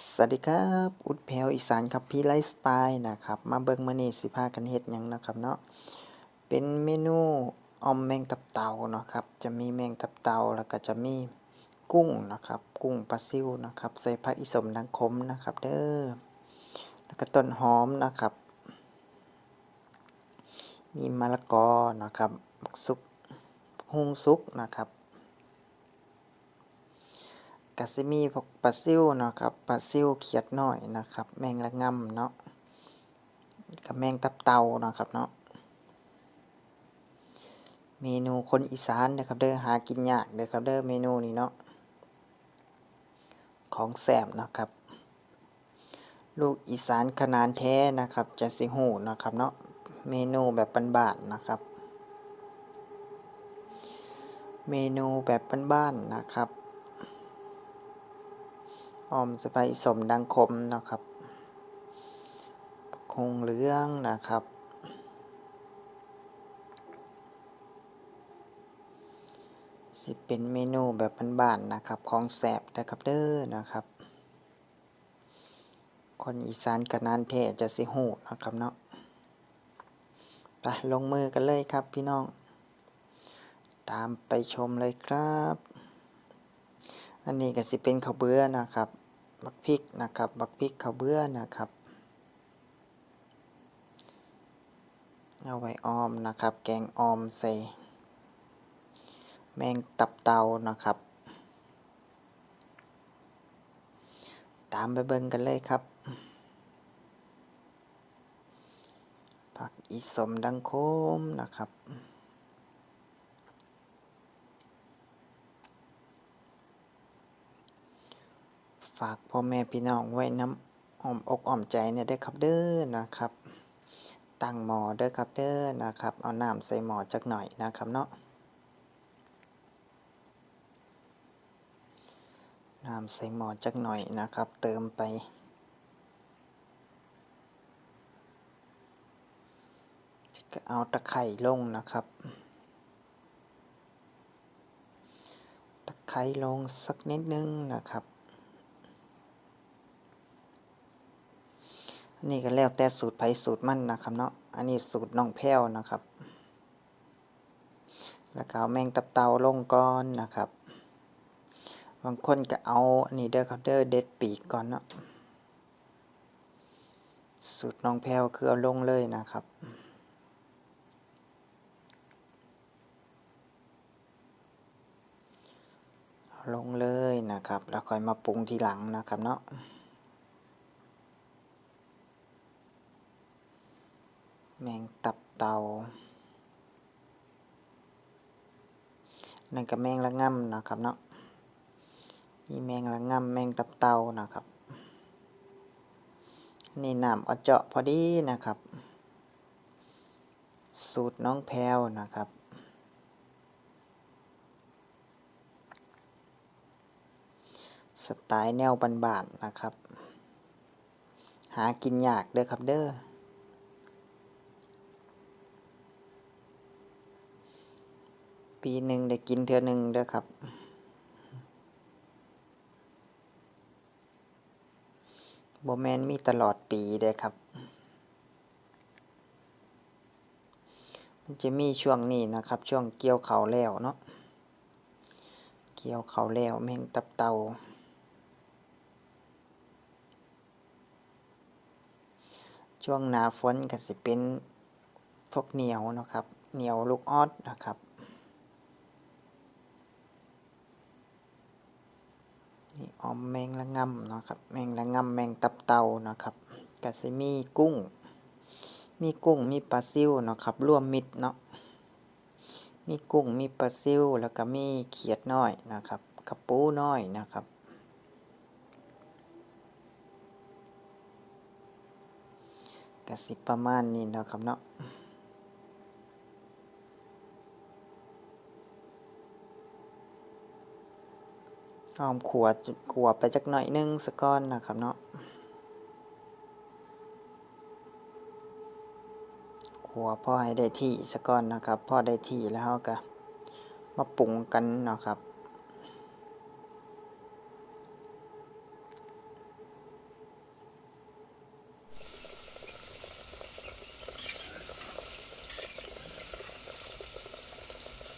สวัสดีครับอุดแพวอีสานครับพี่ไลฟ์สไตล์นะครับ มาเบิ่งมื้อนี้สิพากันเฮ็ดหยังนะครับเนาะเป็นเมนูออมแมงตับเต่าเนาะครับจะมีแมงตับเต่าแล้วก็จะมีกุ้งนะครับ กุ้งปลาซิวนะครับ ใส่ผักอีสมดังคมนะครับ เด้อแล้วก็ต้นหอมนะครับ มีมะละกอนะครับซุกฮุงซุกนะครับ กะสิมีพวกปลาซิวเนาะครับปลาซิวเขียดน้อยนะครับ แมงละง่ำเนาะกับแมงตับเต่าเนาะครับเนาะเมนูคนอีสานนะครับเด้อหากินยากเด้อครับเด้อเมนูนี้เนาะของแสบนะครับ ลูกอีสานขนานแท้นะครับจะสิหูนะครับเนาะเมนูแบบบ้านๆนะครับ เมนูแบบบ้านๆนะครับ ออมสไปสมดังคมนะครับ คงเหลืองนะครับ สิเป็นเมนูแบบบ้านๆนะครับ ของแสบนะครับเด้อนะครับ คนอีสานกันนานแทจะสิหูนะครับเนาะไปลงมือกันเลยครับพี่น้อง ตามไปชมเลยครับ อันนี้ก็สิเป็นข้าวเบื่อนะครับ บักพริกนะครับ บักพริกข้าวเบื่อนะครับ เอาไว้ออมนะครับ แกงออมใส่แมงตับเตานะครับ ตามไปเบิ่งกันเลยครับผักอีสมดังโคมนะครับ ฝากพ่อแม่พี่น้องไว้น้ำอ้อมอกอ้อมใจเนี่ยได้ครับเด้อนะครับ ตั้งหมอเด้อครับเด้อนะครับ เอาน้ำใส่หมอจักหน่อยนะครับเนาะน้ำใส่หมอจักหน่อยนะครับ เติมไปก็เอาตะไคร่ลงนะครับ ตะไคร่ลงสักนิดนึงนะครับ อันนี้ก็แล้วแต่สูตรไผสูตรมันนะครับเนาะ อันนี้สูตรน้องแพ้วนะครับ แล้วก็เอาแมงตับเตาลงก่อนนะครับ บางคนก็เอาอันนี้เด้อครับเด้อเด็ดปีกก่อนเนาะ สูตรน้องแพ้วคือเอาลงเลยนะครับลงเลยนะครับ แล้วค่อยมาปรุงทีหลังนะครับเนาะ แมงตับเตานั่นก็แมงละง่ำนะครับเนาะมีแมงละง่ำแมงตับเตานะครับนนี่น้ำเอาเจาะพอดีนะครับ สูตรน้องแพรวนะครับสไตล์แนวบานๆนะครับ หากินยากเด้อครับเด้อ ปีหนึ่งได้กินเทือหนึ่งเด้อครับโบแมนมีตลอดปีเด้อครับ มันจะมีช่วงนี้นะครับ ช่วงเกี่ยวเขาแล้วเนาะ เกี่ยวเขาแล้วแมงตับเตาช่วงหนาฝนก็สิเป็นพวกเหนียวนะครับ เหนียวลูกออดนะครับ นี่ออมแมงละงำเนาะครับแมงละงำแมงตับเตานะครับก็สิมีกุ้ง มีกุ้งมีปลาซิวเนาะครับรวมมิตรเนาะมีกุ้งมีปลาซิวแล้วก็มีเขียดน้อยนะครับกระปูน้อยนะครับก็สิประมาณนี้เนาะครับเนาะ อ้อมขวดขวดไปจักหน่อยนึงสะก้อนนะครับเนาะขวดพ่อให้ได้ที่สะก้อนนะครับพ่อได้ที่แล้วก็มาปรุงกันเนาะครับ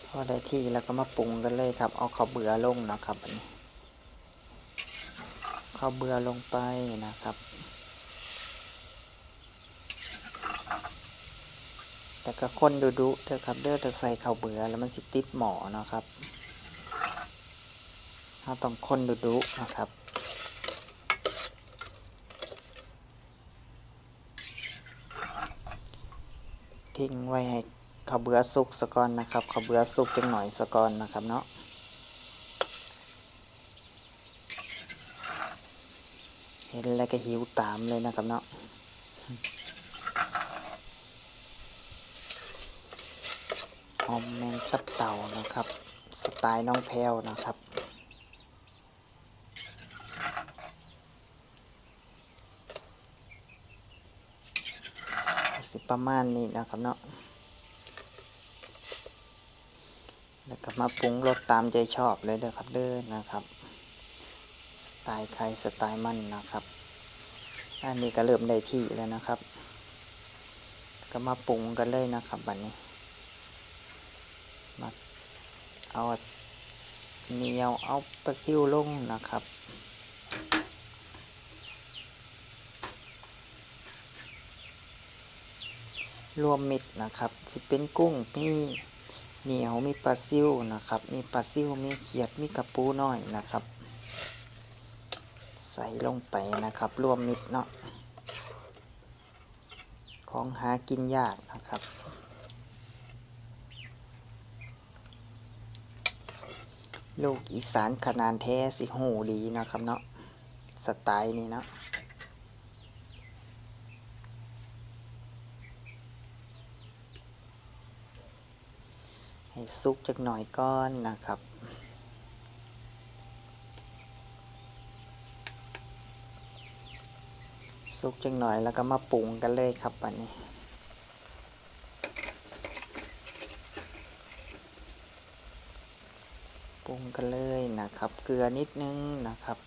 พอได้ที่แล้วก็มาปรุงกันเลยครับ เอาข้าวเบื่อลงนะครับอันนี้ ข้าวเบื่อลงไปนะครับ แต่ก็คนดูดุๆเด้อครับเด้อจะใส่ข้าวเบื่อแล้วมันสิติดหมอนะครับเราต้องคนดูดุนะครับทิ้งไว้ให้ข้าวเบือสุกสะก่อนนะครับข้าวเบือสุกจังหน่อยสะก่อนนะครับเนาะ เห็นแล้วก็หิวตามเลยนะครับเนาะหอมแมงตับเต่านะครับ สไตล์น้องแพรวนะครับสิประมาณนี้นะครับเนาะแล้วก็มาปรุงรสตามใจชอบเลยเด้อครับเด้อนะครับ ไตล์ใครสไตล์มันนะครับ อันนี้ก็เริ่มได้ที่แล้วนะครับ ก็มาปรุงกันเลยนะครับบัดนนี้ มาเอาเหนียวเอาปลาซิวลงนะครับรวมมิตรนะครับที่เป็นกุ้งมีเหนียวมีปลาซิวนะครับ มีปลาซิวมีเขียดมีกระปูน้อยนะครับ ใส่ลงไปนะครับ รวมมิตรเนาะของหากินยากนะครับ ลูกอีสานขนาดแท้สิหูดีนะครับเนาะสไตล์นี้เนาะให้ซุกจักหน่อยก้อนนะครับ ซุกจักหน่อยแล้วก็มาปรุงกันเลยครับอันนี้ปรุงกันเลยนะครับ เกลือนิดนึงนะครับ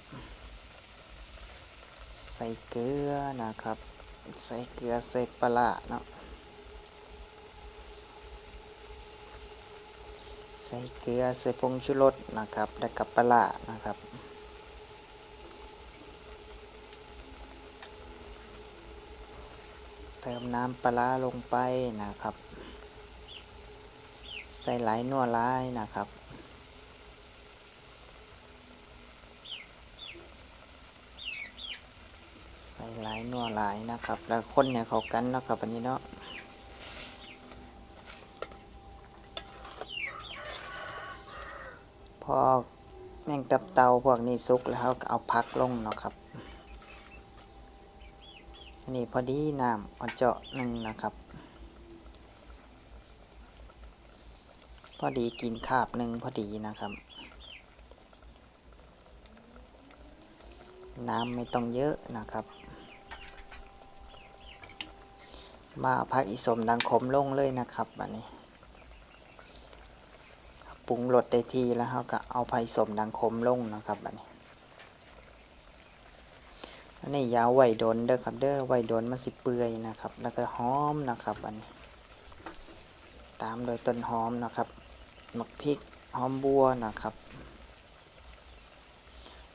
ใส่เกลือนะครับ ใส่เกลือใส่ปลาเนาะใส่เกลือใส่ผงชูรสนะครับ แล้วกับปลาร้านะครับ ติมน้ำปลาลงไปนะครับ ใส่หลายนัวหลายนะครับ ใส่หลายนัวหลายนะครับ แล้วคนเนี่ยเขากันเนาะครับอันนี้เนาะพอแมงตับเตาพวกนี้สุกแล้วก็เอาพักลงเนาะครับ อันนี้พอดีน้ำเอาเจาะหนึ่งนะครับ พอดีกินคาบหนึ่งพอดีนะครับ น้ำไม่ต้องเยอะนะครับ มาพักอีสมดังขมลงเลยนะครับอันนี้ปรุงรสได้ทีแล้วเราก็เอาไผ่สมดังคมลงนะครับอันนี้ อันนี้ยาวไหวโดนเด้อครับ เด้อไหวโดนมันสิเปื่อยนะครับ แล้วก็หอมนะครับอันนี้ ตามโดยต้นหอมนะครับหมักพริกหอมบัวนะครับ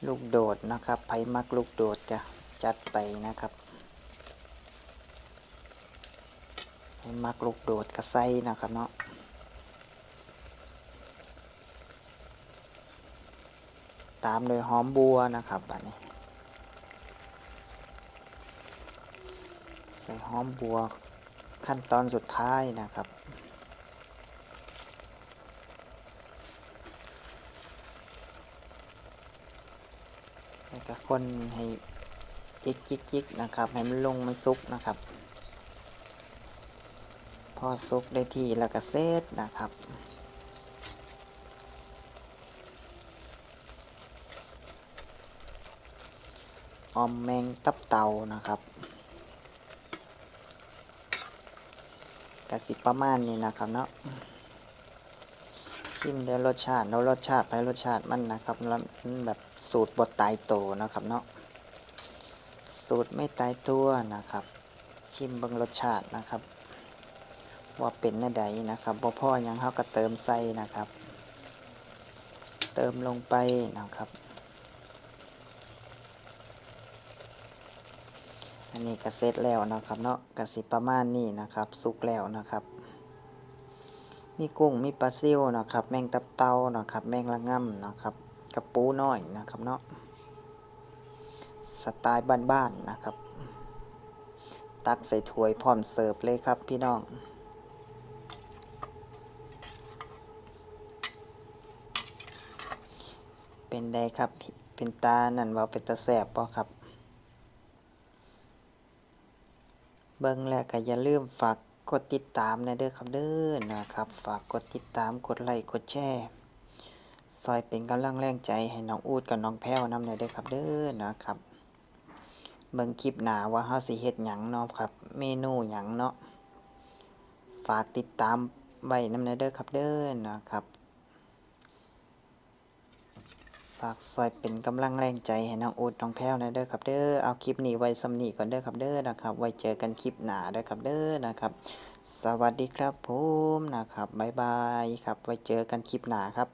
ลูกโดดนะครับไผ่มักลูกโดดจะจัดไปนะครับให้มักลูกโดดกระไซนะครับเนาะตามโดยหอมบัวนะครับอันนี้ ใส่หอมบัวขั้นตอนสุดท้ายนะครับ แล้วก็คนให้จิกจิกจิกนะครับ ให้มันลงมันซุกนะครับ พอซุกได้ที่แล้วก็เซตนะครับออมแมงตับเต่านะครับ กสิประมาณนี้นะครับเนาะชิมเดี๋ยวรสชาติแล้วรสชาติไปรสชาติมันนะครับแล้วมันแบบสูตรบดตายตัวนะครับเนาะสูตรไม่ตายตัวนะครับ ชิมเบิ่งรสชาตินะครับ ว่าเป็นแน่ใดนะครับบ่พ่อยังเฮาก็เติมใส่นะครับ เติมลงไปนะครับ นนี้ก็เสร็จแล้วนะครับเนาะก็สิประมาณนี้นะครับสุกแล้วนะครับ มีกุ้งมีปลาซิวนะครับ แมงตับเตานะครับ แมงละง่ำนะครับกระปูน้อยนะครับเนาะสไตล์บ้านๆนะครับ ตักใส่ถ้วยพร้อมเสิร์ฟเลยครับพี่น้องเป็นไดครับพี่เป็นตานั่นว่าเป็นตาแสบป่ะครับ เบิ่งแล้วก็อย่าลืมฝากกดติดตามนะเด้อครับเด้อนะครับ ฝากกดติดตามกดไลค์กดแชร์ซอยเป็นกำลังแรงใจให้น้องอูดกับน้องแพ้วนำหน่อยเด้อครับเด้อนะครับ เบิ่งคลิปหนาว่าเฮาสิเฮ็ดหยังเนาะครับ เมนูหยังเนาะฝากติดตามไว้นำหน่อยเด้อครับเด้อนะครับ ฝากซอยเป็นกำลังแรงใจให้น้องอูดน้องแพ้วนะเด้อครับเด้อเอาคลิปนี้ไว้สำนีก่อนเด้อครับเด้อนะครับ ไว้เจอกันคลิปหน้าเด้อครับเด้อนะครับ สวัสดีครับผมนะครับบ๊ายบายครับ ไว้เจอกันคลิปหน้าครับ